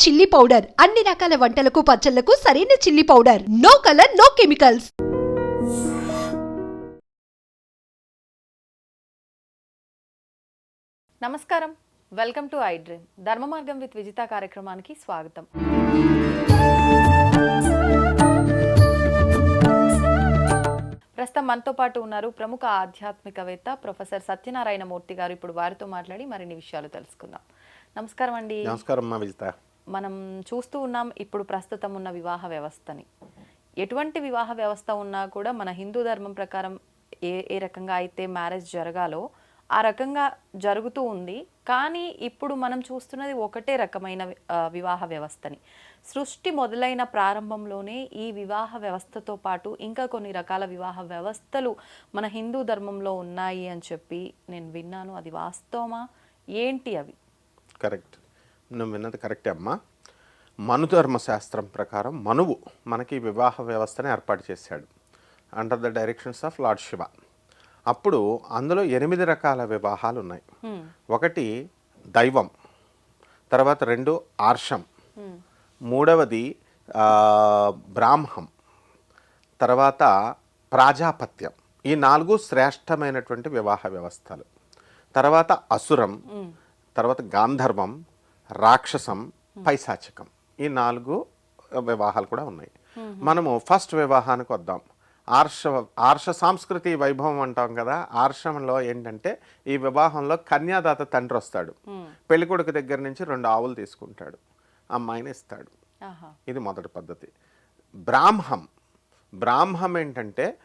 Chilli powder. అన్ని రకాల వంటలకు పచ్చళ్ళకు సరైన chilli powder. No colour no chemicals. నమస్కారం. Welcome to I dream. Dharma Margam with Vijitha కార్యక్రమానికి స్వాగతం. ప్రస్తుతం మనతో పాటు ఉన్నారు ప్రముఖ ఆధ్యాత్మికవేత్త ప్రొఫెసర్ సత్యనారాయణ మూర్తి గారు. ఇప్పుడు వారితో మాట్లాడి మరిన్ని విషయాలు తెలుసుకుందాం. నమస్కారం అండి. నమస్కారం అమ్మా విజిత. మనం చూస్తూ ఉన్నాం ఇప్పుడు ప్రస్తుతం ఉన్న వివాహ వ్యవస్థని. ఎటువంటి వివాహ వ్యవస్థ ఉన్నా కూడా మన హిందూ ధర్మం ప్రకారం ఏ ఏ రకంగా అయితే మ్యారేజ్ జరగాలో ఆ రకంగా జరుగుతూ ఉంది. కానీ ఇప్పుడు మనం చూస్తున్నది ఒకటే రకమైన వివాహ వ్యవస్థని. సృష్టి మొదలైన ప్రారంభంలోనే ఈ వివాహ వ్యవస్థతో పాటు ఇంకా కొన్ని రకాల వివాహ వ్యవస్థలు మన హిందూ ధర్మంలో ఉన్నాయి అని చెప్పి నేను విన్నాను. అది వాస్తవమా? ఏంటి అవి? కరెక్ట్. నువ్వు విన్నది కరెక్టే అమ్మా. మనుధర్మ శాస్త్రం ప్రకారం మనువు మనకి వివాహ వ్యవస్థని ఏర్పాటు చేశాడు. Under the directions of lord Shiva అప్పుడు అందులో ఎనిమిది రకాల వివాహాలు ఉన్నాయి. ఒకటి దైవం తర్వాత రెండు ఆర్షం మూడవది ఆ, బ్రాహ్మం తర్వాత ప్రాజాపత్యం. ఈ నాలుగు శ్రేష్టమైనటువంటి వివాహ వ్యవస్థలు. తర్వాత అసురం తర్వాత గాంధర్వం రాక్షసం పైశాచికం. ఈ నాలుగు వివాహాలు కూడా ఉన్నాయి. మనము ఫస్ట్ వివాహానికి వద్దాం. ఆర్ష ఆర్ష సాంస్కృతి వైభవం అంటాం కదా ఆర్షంలో ఏంటంటే ఈ వివాహంలో కన్యాదాత తండ్రి వస్తాడు. పెళ్ళికొడుకు దగ్గర నుంచి రెండు ఆవులు తీసుకుంటాడు. అమ్మాయిని ఇస్తాడు. ఇది మొదటి పద్ధతి. బ్రాహ్మం. బ్రాహ్మం ఏంటంటే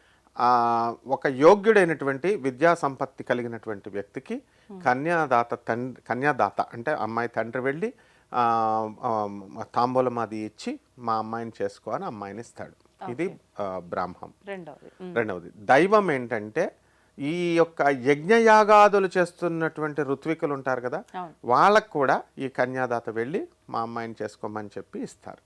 ఒక యోగ్యుడైనటువంటి విద్యా సంపత్తి కలిగినటువంటి వ్యక్తికి కన్యాదాత తండ్రి కన్యాదాత అంటే అమ్మాయి తండ్రి వెళ్ళి తాంబూలం అది ఇచ్చి మా అమ్మాయిని చేసుకో అని అమ్మాయిని ఇస్తాడు. ఇది బ్రాహ్మం. రెండవది. ఉమ్. రెండవది. దైవం ఏంటంటే ఈ యొక్క యజ్ఞయాగాదులు చేస్తున్నటువంటి ఋత్వికులు ఉంటారు కదా. వాళ్ళకు కూడా ఈ కన్యాదాత వెళ్ళి మా అమ్మాయిని చేసుకోమని చెప్పి ఇస్తారు.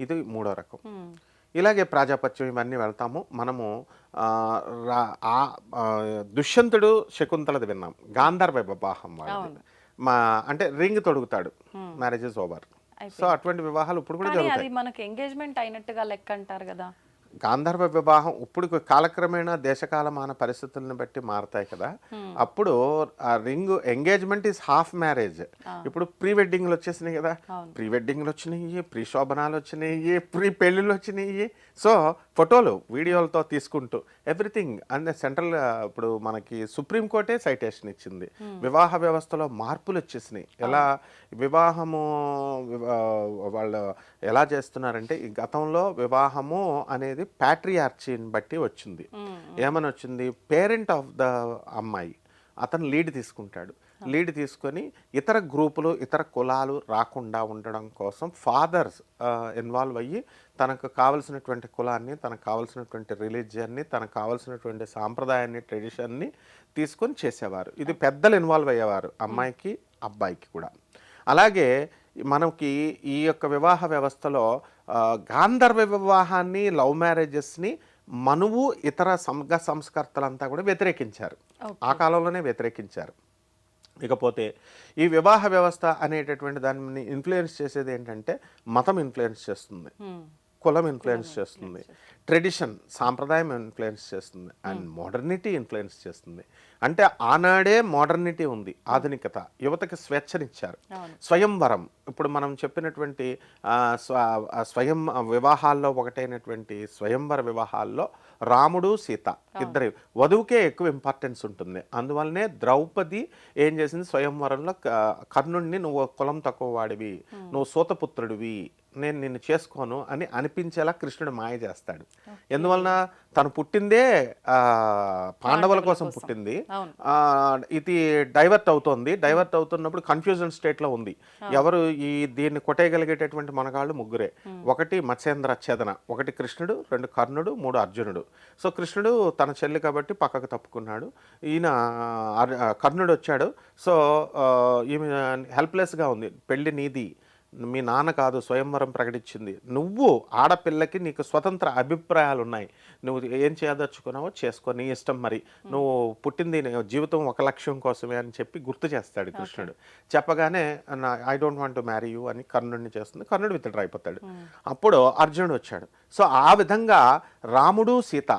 ఇది మూడో రకం. ఉమ్. ఇలాగే ప్రాజాపత్యం ఇవన్నీ వెళ్తాము. మనము ఆ, దుష్యంతుడు శకుంతలది విన్నాం. గాంధర్వ వివాహం వాళ్ళది. మా అంటే ring తొడుగుతాడు. Marriage is over. So అటువంటి వివాహాలు ఇప్పుడు కూడా అది మనకి ఎంగేజ్మెంట్ అయినట్టుగా లెక్క అంటారు కదా. గాంధర్వ వివాహం ఇప్పుడు కాలక్రమేణా దేశకాలమాన పరిస్థితులను బట్టి మారతాయి కదా. అప్పుడు ఆ ring engagement is half marriage. ఇప్పుడు ప్రీ వెడ్డింగ్లు వచ్చేసినాయి కదా. ప్రీ వెడ్డింగ్లు వచ్చినాయి ప్రీ శోభనాలు వచ్చినాయి ప్రీ పెళ్ళిళ్ళు వచ్చినాయి. సో ఫోటోలు వీడియోలతో తీసుకుంటూ ఎవ్రీథింగ్ అంటే సెంట్రల్ ఇప్పుడు మనకి సుప్రీంకోర్టే సైటేషన్ ఇచ్చింది. వివాహ వ్యవస్థలో మార్పులు వచ్చేసినాయి. ఎలా వివాహము వివా- వాళ్ళు ఎలా చేస్తున్నారంటే ఈ గతంలో వివాహము అనేది ప్యాట్రియార్చీని బట్టి వచ్చింది. ఏమని వచ్చింది? పేరెంట్ ఆఫ్ ద అమ్మాయి అతను లీడ్ తీసుకుంటాడు. లీడ్ తీసుకొని ఇతర గ్రూపులు ఇతర కులాలు రాకుండా ఉండడం కోసం ఫాదర్స్ ఇన్వాల్వ్ అయ్యి తనకు కావలసినటువంటి కులాన్ని తనకు కావలసినటువంటి రిలీజియన్ని తనకు కావలసినటువంటి సాంప్రదాయాన్ని ట్రెడిషన్ని తీసుకొని చేసేవారు. ఇది పెద్దలు ఇన్వాల్వ్ అయ్యేవారు అమ్మాయికి అబ్బాయికి కూడా. అలాగే మనకి ఈ యొక్క వివాహ వ్యవస్థలో గాంధర్వ వివాహాన్ని లవ్ మ్యారేజెస్ని మనువు ఇతర సంఘ సంస్కర్తలంతా కూడా వ్యతిరేకించారు. ఆ కాలంలోనే వ్యతిరేకించారు. ఇకపోతే ఈ వివాహ వ్యవస్థ అనేటటువంటి దాన్ని ఇన్ఫ్లుయెన్స్ చేసేది ఏంటంటే మతం ఇన్ఫ్లుయెన్స్ చేస్తుంది. కులం ఇన్ఫ్లుయెన్స్ చేస్తుంది. ట్రెడిషన్ సాంప్రదాయం ఇన్ఫ్లుయెన్స్ చేస్తుంది. అండ్ మోడర్నిటీ ఇన్ఫ్లుయెన్స్ చేస్తుంది. అంటే ఆనాడే మోడర్నిటీ ఉంది ఆధునికత. యువతకి స్వేచ్ఛనిచ్చారు. స్వయంవరం. ఇప్పుడు మనం చెప్పినటువంటి స్వయం వివాహాల్లో ఒకటైనటువంటి స్వయంవర వివాహాల్లో రాముడు సీత ఇద్దరు వధువుకే ఎక్కువ ఇంపార్టెన్స్ ఉంటుంది. అందువల్లనే ద్రౌపది ఏం చేసింది? స్వయంవరంలో క- కర్ణుడిని నువ్వు కులం తక్కువ వాడివి. నువ్వు సూతపుత్రుడివి. నేను నిన్ను చేసుకోను అని అనిపించేలా కృష్ణుడు మాయ చేస్తాడు. ఎందువలన తను పుట్టిందే పాండవుల కోసం పుట్టింది. ఇది డైవర్ట్ అవుతోంది. డైవర్ట్ అవుతున్నప్పుడు కన్ఫ్యూజన్ స్టేట్లో ఉంది. ఎవరు ఈ దీన్ని కొట్టేయగలిగేటటువంటి మనగాళ్ళు ముగ్గురే. ఒకటి మత్స్యేంద్ర ఛేదన ఒకటి కృష్ణుడు రెండు కర్ణుడు మూడు అర్జునుడు. సో కృష్ణుడు తన చెల్లి కాబట్టి పక్కకు తప్పుకున్నాడు. ఈయన కర్ణుడు వచ్చాడు. సో ఈమె హెల్ప్లెస్గా ఉంది. పెళ్ళి నీది. మీ నాన్న కాదు స్వయంవరం ప్రకటించింది. నువ్వు ఆడపిల్లకి నీకు స్వతంత్ర అభిప్రాయాలు ఉన్నాయి నువ్వు ఏం చేయదలుచుకున్నావో చేసుకో నీ ఇష్టం మరి. నువ్వు పుట్టింది జీవితం ఒక లక్ష్యం కోసమే అని చెప్పి గుర్తు చేస్తాడు కృష్ణుడు. చెప్పగానే I don't want to marry you అని కర్ణుడిని చేస్తుంది. కర్ణుడు విత్డ్రా అయిపోతాడు. అప్పుడు అర్జునుడు వచ్చాడు. సో ఆ విధంగా రాముడు సీత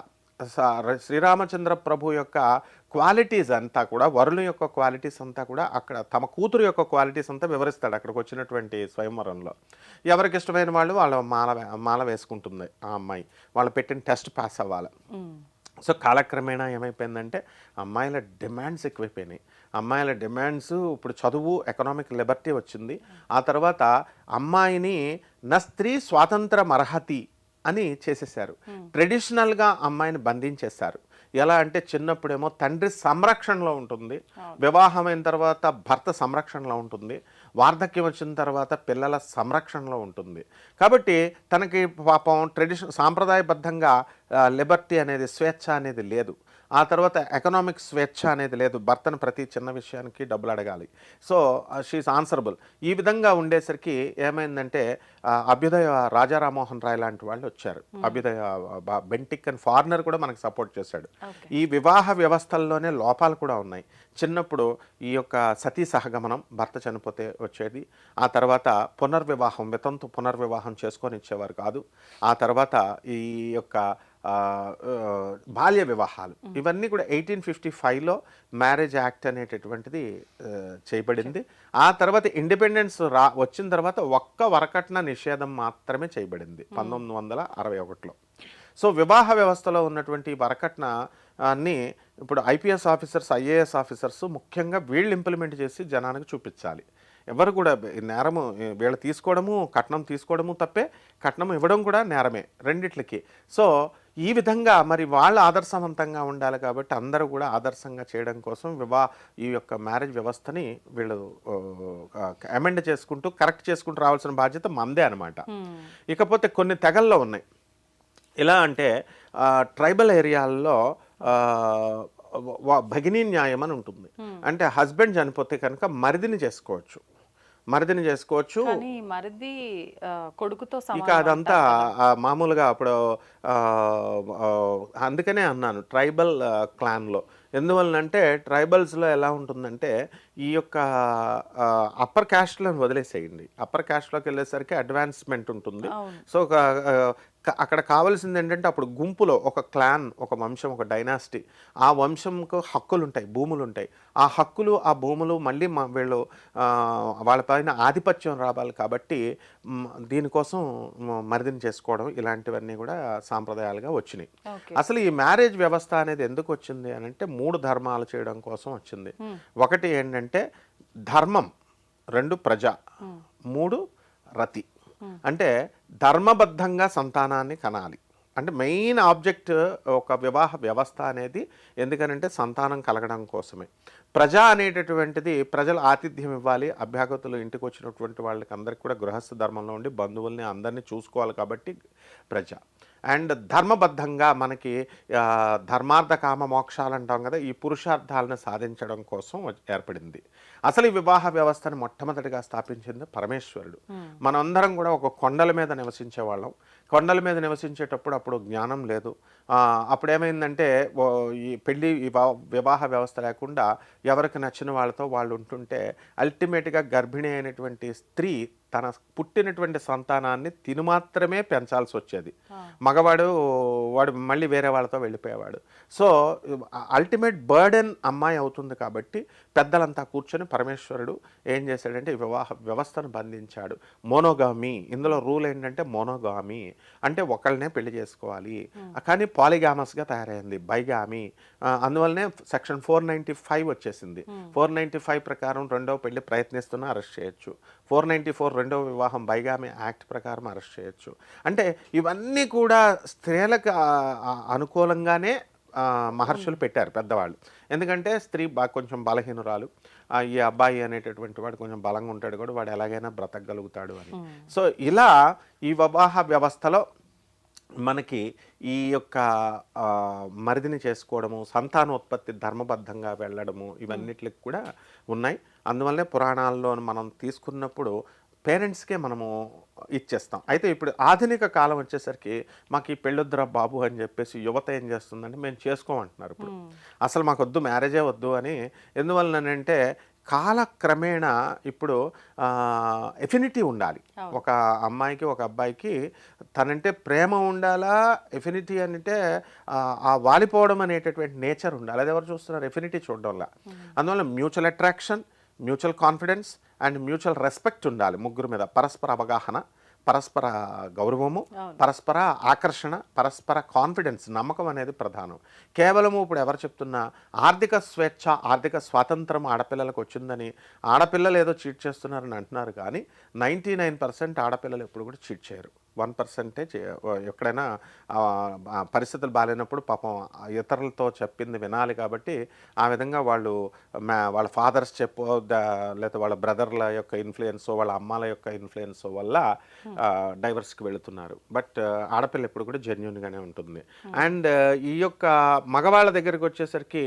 శ్రీరామచంద్ర ప్రభు యొక్క క్వాలిటీస్ అంతా కూడా వరుల యొక్క క్వాలిటీస్ అంతా కూడా అక్కడ తమ కూతురు యొక్క క్వాలిటీస్ అంతా వివరిస్తాడు అక్కడికి వచ్చినటువంటి స్వయంవరంలో. ఎవరికి ఇష్టమైన వాళ్ళు వాళ్ళ మాల మాల వేసుకుంటుంది ఆ అమ్మాయి. వాళ్ళు పెట్టిన టెస్ట్ పాస్ అవ్వాలి. సో కాలక్రమేణా ఏమైపోయిందంటే అమ్మాయిల డిమాండ్స్ ఎక్కువైపోయినాయి. అమ్మాయిల డిమాండ్స్ ఇప్పుడు చదువు ఎకనామిక్ లిబర్టీ వచ్చింది. ఆ తర్వాత అమ్మాయిని నా స్త్రీ స్వాతంత్రం అర్హతి అని చేసేసారు ట్రెడిషనల్గా అమ్మాయిని బంధించేశారు. ఎలా అంటే చిన్నప్పుడేమో తండ్రి సంరక్షణలో ఉంటుంది వివాహమైన తర్వాత భర్త సంరక్షణలో ఉంటుంది వార్ధక్యం వచ్చిన తర్వాత పిల్లల సంరక్షణలో ఉంటుంది. కాబట్టి తనకి పాపం ట్రెడిషన్ సాంప్రదాయబద్ధంగా లిబర్టీ అనేది స్వేచ్ఛ అనేది లేదు. ఆ తర్వాత ఎకనామిక్ స్వేచ్ఛ అనేది లేదు. భర్తను ప్రతి చిన్న విషయానికి డబ్బులు అడగాలి. సో షీఈస్ ఆన్సరబుల్ ఈ విధంగా ఉండేసరికి ఏమైందంటే అభ్యుదయ రాజా రామ్మోహన్ రాయ్ లాంటి వాళ్ళు వచ్చారు. అభ్యుదయ బా- బెంటిక్ అండ్ ఫారినర్ కూడా మనకు సపోర్ట్ చేశాడు. ఈ వివాహ వ్యవస్థల్లోనే లోపాలు కూడా ఉన్నాయి. చిన్నప్పుడు ఈ యొక్క సతీ సహగమనం భర్త చనిపోతే వచ్చేది. ఆ తర్వాత పునర్వివాహం వితంతు పునర్వివాహం చేసుకొని ఇచ్చేవారు కాదు. ఆ తర్వాత ఈ యొక్క బాల్య వివాహాలు. ఇవన్నీ కూడా ఎయిటీన్ ఫిఫ్టీ ఫైవ్లో మ్యారేజ్ యాక్ట్ అనేటటువంటిది చేయబడింది. ఆ తర్వాత ఇండిపెండెన్స్ రా వచ్చిన తర్వాత ఒక్క వరకట్న నిషేధం మాత్రమే చేయబడింది పంతొమ్మిది వందల అరవై ఒకటిలో. సో వివాహ వ్యవస్థలో ఉన్నటువంటి వరకట్న అన్ని ఇప్పుడు ఐపీఎస్ ఆఫీసర్స్ ఐఏఎస్ ఆఫీసర్స్ ముఖ్యంగా వీళ్ళు ఇంప్లిమెంట్ చేసి జనానికి చూపించాలి. ఎవరు కూడా నేరము వీళ్ళు తీసుకోవడము కట్నం తీసుకోవడము తప్పే కట్నం ఇవ్వడం కూడా నేరమే రెండిట్లకి. సో ఈ విధంగా మరి వాళ్ళు ఆదర్శవంతంగా ఉండాలి కాబట్టి అందరూ కూడా ఆదర్శంగా చేయడం కోసం వివాహ ఈ యొక్క మ్యారేజ్ వ్యవస్థని వీళ్ళు అమెండ్ చేసుకుంటూ కరెక్ట్ చేసుకుంటూ రావాల్సిన బాధ్యత మందే అనమాట ఇకపోతే కొన్ని తెగల్లో ఉన్నాయి. ఎలా అంటే ట్రైబల్ ఏరియాల్లో భగినీ న్యాయం అని ఉంటుంది. అంటే హస్బెండ్ చనిపోతే కనుక మరిదిని చేసుకోవచ్చు. మరిదిని చేసుకోవచ్చు. కానీ మరిది కొడుకుతో ఇక అదంతా మామూలుగా అప్పుడు అందుకనే అన్నాను ట్రైబల్ క్లాన్లో. ఎందువలనంటే ట్రైబల్స్లో ఎలా ఉంటుందంటే ఈ యొక్క అప్పర్ క్యాస్ట్లను వదిలేసేయండి. అప్పర్ క్యాస్ట్లోకి వెళ్ళేసరికి అడ్వాన్స్మెంట్ ఉంటుంది. సో ఒక, అక్కడ కావాల్సింది ఏంటంటే అప్పుడు గుంపులో ఒక క్లాన్ ఒక వంశం ఒక డైనాసిటీ ఆ వంశంకు హక్కులు ఉంటాయి భూములు ఉంటాయి ఆ హక్కులు ఆ భూములు మళ్ళీ మా వీళ్ళు వాళ్ళపైన ఆధిపత్యం రావాలి కాబట్టి దీనికోసం మరిదిని చేసుకోవడం ఇలాంటివన్నీ కూడా సాంప్రదాయాలుగా వచ్చినాయి. అసలు ఈ మ్యారేజ్ వ్యవస్థ అనేది ఎందుకు వచ్చింది అని అంటే మూడు ధర్మాలు చేయడం కోసం వచ్చింది. ఒకటి ఏంటంటే ధర్మం రెండు ప్రజ మూడు రతి. అంటే ధర్మబద్ధంగా సంతానాన్ని కనాలి. అంటే మెయిన్ ఆబ్జెక్ట్ ఒక వివాహ వ్యవస్థ అనేది ఎందుకనంటే సంతానం కలగడం కోసమే. ప్రజ అనేటటువంటిది ప్రజలు ఆతిథ్యం ఇవ్వాలి అభ్యాగతులు ఇంటికి వచ్చినటువంటి వాళ్ళకి అందరికి కూడా గృహస్థ ధర్మంలో ఉండి బంధువుల్ని అందరినీ చూసుకోవాలి కాబట్టి ప్రజ. అండ్ ధర్మబద్ధంగా మనకి ధర్మార్థ కామ మోక్షాలు అంటాం కదా ఈ పురుషార్థాలను సాధించడం కోసం ఏర్పడింది. అసలు ఈ వివాహ వ్యవస్థను మొట్టమొదటిగా స్థాపించింది పరమేశ్వరుడు. మనందరం కూడా ఒక కొండల మీద నివసించే వాళ్ళం. కొండల మీద నివసించేటప్పుడు అప్పుడు జ్ఞానం లేదు. అప్పుడు ఏమైందంటే ఈ పెళ్ళి వివా- వివాహ వ్యవస్థ లేకుండా ఎవరికి నచ్చిన వాళ్ళతో వాళ్ళు ఉంటుంటే అల్టిమేట్గా గర్భిణి అయినటువంటి స్త్రీ తన పుట్టినటువంటి సంతానాన్ని తిను మాత్రమే పెంచాల్సి వచ్చేది. మగవాడు వాడు మళ్ళీ వేరే వాళ్ళతో వెళ్ళిపోయేవాడు. సో అల్టిమేట్ బర్డెన్ అమ్మాయి అవుతుంది కాబట్టి పెద్దలంతా కూర్చొని పరమేశ్వరుడు ఏం చేశాడంటే వివాహ వ్యవస్థను బంధించాడు. మోనోగామి. ఇందులో రూల్ ఏంటంటే మోనోగామి. అంటే ఒకళ్ళనే పెళ్ళి చేసుకోవాలి. కానీ పాలిగామస్గా తయారైంది. బైగామి. అందువల్లనే సెక్షన్ ఫోర్ నైంటీ ఫైవ్ వచ్చేసింది. ఫోర్ నైంటీ ఫైవ్ ప్రకారం రెండవ పెళ్ళి ప్రయత్నిస్తున్నా అరెస్ట్ చేయొచ్చు. ఫోర్ నైంటీ ఫోర్ రెండవ వివాహం బైగామి యాక్ట్ ప్రకారం అరెస్ట్ చేయొచ్చు. అంటే ఇవన్నీ కూడా స్త్రీలకు అనుకూలంగానే మహర్షులు పెట్టారు పెద్దవాళ్ళు. ఎందుకంటే స్త్రీ బా కొంచెం బలహీనురాలు. ఈ అబ్బాయి అనేటటువంటి వాడు కొంచెం బలంగా ఉంటాడు కూడా వాడు ఎలాగైనా బ్రతకగలుగుతాడు అని. సో ఇలా ఈ వివాహ వ్యవస్థలో మనకి ఈ యొక్క మరిదిని చేసుకోవడము సంతానోత్పత్తి ధర్మబద్ధంగా వెళ్ళడము ఇవన్నిటికి కూడా ఉన్నాయి. అందువల్లనే పురాణాల్లో మనం తీసుకున్నప్పుడు పేరెంట్స్కే మనము ఇచ్చేస్తాం. అయితే ఇప్పుడు ఆధునిక కాలం వచ్చేసరికి మాకు ఈ పెళ్ళొద్దురా బాబు అని చెప్పేసి యువత ఏం చేస్తుందంటే మేము చేసుకోమంటున్నారు ఇప్పుడు. అసలు మాకు వద్దు మ్యారేజే వద్దు అని ఎందువలనంటే కాలక్రమేణా ఇప్పుడు ఎఫినిటీ ఉండాలి. ఒక అమ్మాయికి ఒక అబ్బాయికి తనంటే ప్రేమ ఉండాలా ఎఫినిటీ అంటే ఆ, ఆ వాలిపోవడం అనేటటువంటి నేచర్ ఉండాలి. అది ఎవరు చూస్తున్నారు? ఎఫినిటీ చూడడంలా. అందువల్ల mutual attraction mutual confidence and mutual respect ఉండాలి ముగ్గురు మీద. పరస్పర అవగాహన పరస్పర గౌరవము పరస్పర ఆకర్షణ పరస్పర కాన్ఫిడెన్స్ నమ్మకం అనేది ప్రధానం. కేవలము ఇప్పుడు ఎవరు చెప్తున్నా ఆర్థిక స్వేచ్ఛ ఆర్థిక స్వాతంత్రం ఆడపిల్లలకు వచ్చిందని ఆడపిల్లలు ఏదో చీట్ చేస్తున్నారని అంటున్నారు కానీ నైంటీ నైన్ పర్సెంట్ ఆడపిల్లలు ఎప్పుడు కూడా చీట్ చేయరు. వన్ పర్సెంటే ఎక్కడైనా పరిస్థితులు బాగాలేనప్పుడు పాపం ఇతరులతో చెప్పింది వినాలి కాబట్టి ఆ విధంగా వాళ్ళు వాళ్ళ ఫాదర్స్ చెప్పు లేకపోతే వాళ్ళ బ్రదర్ల యొక్క ఇన్ఫ్లుయెన్స్ వాళ్ళ అమ్మాల యొక్క ఇన్ఫ్లుయెన్స్ వల్ల డైవర్స్కి వెళుతున్నారు. బట్ ఆడపిల్ల ఎప్పుడు కూడా జెన్యున్గానే ఉంటుంది. అండ్ ఈ యొక్క మగవాళ్ళ దగ్గరికి వచ్చేసరికి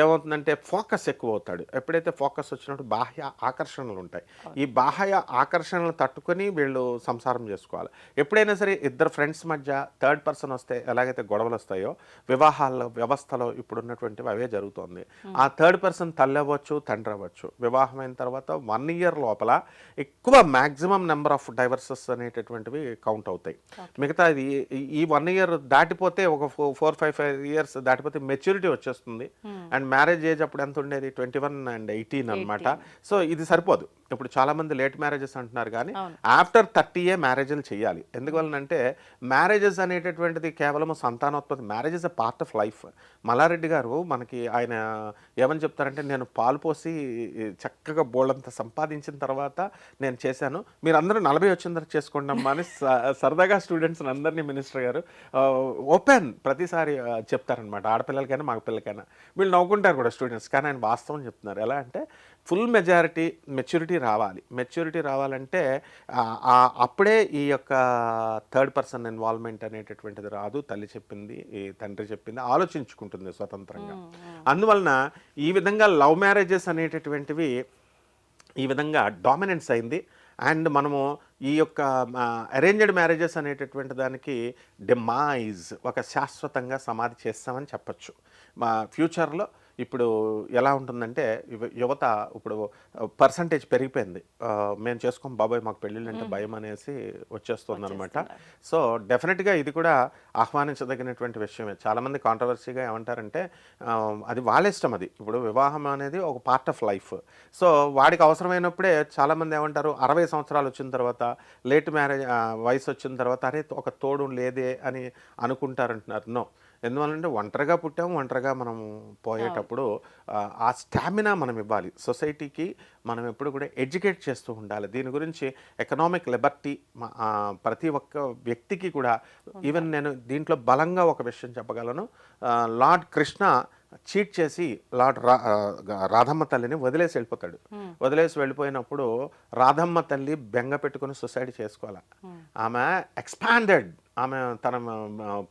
ఏమవుతుందంటే ఫోకస్ ఎక్కువ అవుతాడు ఎప్పుడైతే ఫోకస్ వచ్చినప్పుడు బాహ్య ఆకర్షణలు ఉంటాయి. ఈ బాహ్య ఆకర్షణలు తట్టుకొని వీళ్ళు సంసారం చేసుకోవాలి. ఎప్పుడైనా సరే ఇద్దరు ఫ్రెండ్స్ మధ్య థర్డ్ పర్సన్ వస్తే ఎలాగైతే గొడవలు వస్తాయో వివాహాల్లో వ్యవస్థలో ఇప్పుడు ఉన్నటువంటివి అవే జరుగుతోంది. ఆ థర్డ్ పర్సన్ తల్లి అవ్వచ్చు తండ్రి అవ్వచ్చు వివాహం అయిన తర్వాత వన్ ఇయర్ లోపల ఎక్కువ మ్యాక్సిమం నెంబర్ ఆఫ్ డైవర్సెస్ అనేటటువంటివి కౌంట్ అవుతాయి. మిగతా ఇది ఈ- ఈ వన్ ఇయర్ దాటిపోతే ఒక ఫోర్ ఫైవ్ ఫైవ్ ఇయర్స్ దాటిపోతే మెచ్యూరిటీ వచ్చేస్తుంది. అండ్ మ్యారేజ్ ఏజ్ అప్పుడు ఎంత ఉండేది? ట్వంటీ వన్ అండ్ ఎయిటీన్ అనమాట సో ఇది సరిపోదు. ఇప్పుడు చాలా మంది లేట్ మ్యారేజెస్ అంటున్నారు కానీ ఆఫ్టర్ థర్టీ ఏ మ్యారేజ్లు చేయాలి. ఎందువలనంటే మ్యారేజెస్ అనేటటువంటిది కేవలం సంతానోత్పత్తి marriage is a part of life. Mallareddy గారు మనకి ఆయన ఏమని చెప్తారంటే నేను పాలు పోసి చక్కగా బోళ్ళంత సంపాదించిన తర్వాత నేను చేశాను. మీరు అందరూ నలభై వచ్చిన తర్వాత చేసుకోండి అమ్మా అని సరదాగా స్టూడెంట్స్ అందరినీ మినిస్టర్ గారు ఓపెన్ ప్రతిసారి చెప్తారనమాట ఆడపిల్లలకైనా మగ పిల్లలకైనా వీళ్ళు నవ్వుకుంటారు కూడా స్టూడెంట్స్. కానీ ఆయన వాస్తవం చెప్తున్నారు. ఎలా అంటే ఫుల్ మెజారిటీ మెచ్యూరిటీ రావాలి. మెచ్యూరిటీ రావాలంటే అప్పుడే ఈ యొక్క థర్డ్ పర్సన్ ఇన్వాల్వ్మెంట్ అనేటటువంటిది రాదు. తల్లి చెప్పింది ఈ తండ్రి చెప్పింది ఆలోచించుకుంటుంది స్వతంత్రంగా. అందువలన ఈ విధంగా లవ్ మ్యారేజెస్ అనేటటువంటివి ఈ విధంగా డామినెన్స్ అయింది. అండ్ మనము ఈ యొక్క అరేంజ్డ్ మ్యారేజెస్ అనేటటువంటి దానికి డిమైజ్ ఒక శాశ్వతంగా సమాధి చేస్తామని చెప్పచ్చు. మా ఫ్యూచర్లో ఇప్పుడు ఎలా ఉంటుందంటే యువ- యువత ఇప్పుడు పర్సంటేజ్ పెరిగిపోయింది. మేము చేసుకోం బాబాయ్ మాకు పెళ్ళిళ్ళు అంటే భయం అనేసి వచ్చేస్తుంది. అనమాట సో డెఫినెట్గా ఇది కూడా ఆహ్వానించదగినటువంటి విషయమే. చాలామంది కాంట్రవర్సీగా ఏమంటారంటే అది వాళ్ళ ఇష్టం అది. ఇప్పుడు వివాహం అనేది ఒక పార్ట్ ఆఫ్ లైఫ్. సో వాడికి అవసరమైనప్పుడే చాలామంది ఏమంటారు అరవై సంవత్సరాలు వచ్చిన తర్వాత లేట్ మ్యారేజ్ వయసు వచ్చిన తర్వాత అరే ఒక తోడు లేదే అని అనుకుంటారంటున్నారు. నో. ఎందువల్లంటే ఒంటరిగా పుట్టాము ఒంటరిగా మనము పోయేటప్పుడు. ఆ, ఆ స్టామినా మనం ఇవ్వాలి. సొసైటీకి మనం ఎప్పుడు కూడా ఎడ్యుకేట్ చేస్తూ ఉండాలి. దీని గురించి ఎకనామిక్ లిబర్టీ ప్రతి ఒక్క వ్యక్తికి కూడా ఈవెన్ నేను దీంట్లో బలంగా ఒక విషయం చెప్పగలను. లార్డ్ కృష్ణ చీట్ చేసి లార్డ్ రాధమ్మ తల్లిని వదిలేసి వెళ్ళిపోతాడు. వదిలేసి వెళ్ళిపోయినప్పుడు రాధమ్మ తల్లి బెంగ పెట్టుకుని సొసైటీ చేసుకోవాలి? ఆమె ఎక్స్పాండెడ్ ఆమె తన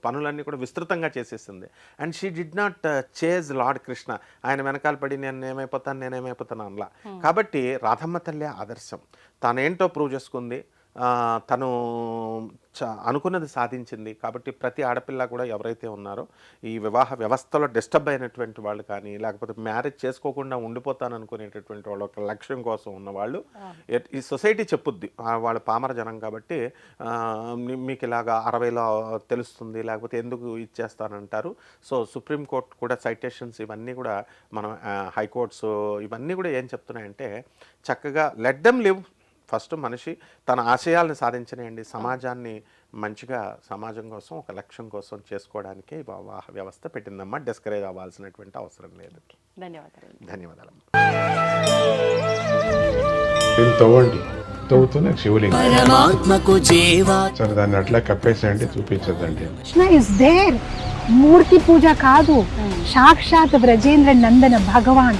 పనులన్నీ కూడా విస్తృతంగా చేసేసింది. And she did not chase lord Krishna ఆయన వెనకాల పడి నేను ఏమైపోతాను నేను ఏమైపోతాను అనలా. కాబట్టి రాధమ్మ తల్లి ఆదర్శం. తనేంటో ప్రూవ్ చేసుకుంది? తను చ- అనుకున్నది సాధించింది. కాబట్టి ప్రతి ఆడపిల్ల కూడా ఎవరైతే ఉన్నారో ఈ వివాహ వ్యవస్థలో డిస్టర్బ్ అయినటువంటి వాళ్ళు కానీ లేకపోతే మ్యారేజ్ చేసుకోకుండా ఉండిపోతాను అనుకునేటటువంటి వాళ్ళు ఒక లక్ష్యం కోసం ఉన్నవాళ్ళు ఈ సొసైటీ చెప్పుద్ది. వాళ్ళు పామర జనం కాబట్టి మీకు ఇలాగా అరవైలో తెలుస్తుంది లేకపోతే ఎందుకు ఇచ్చేస్తానంటారు. సో సుప్రీంకోర్టు కూడా సైటేషన్స్ ఇవన్నీ కూడా మనం హైకోర్ట్స్ ఇవన్నీ కూడా ఏం చెప్తున్నాయంటే చక్కగా లెట్ దెమ్ లివ్ ఫస్ట్ మనిషి తన ఆశయాలను సాధించనియండి. సమాజాన్ని మంచిగా సమాజం కోసం ఒక లక్ష్యం కోసం చేసుకోవడానికి వివాహ వ్యవస్థ పెట్టిందమ్మా. డిస్కరేజ్ అవ్వాల్సినటువంటి అవసరం లేదు. ధన్యవాదాలు ధన్యవాదాలు శివలింగం. సరే దాన్ని అట్లా కప్పేసేయండి చూపించదండి కృష్ణ ఇస్ దేర్ మూర్తి పూజ కాదు. సాక్షాత్ బ్రజేంద్ర నందన భగవాన్.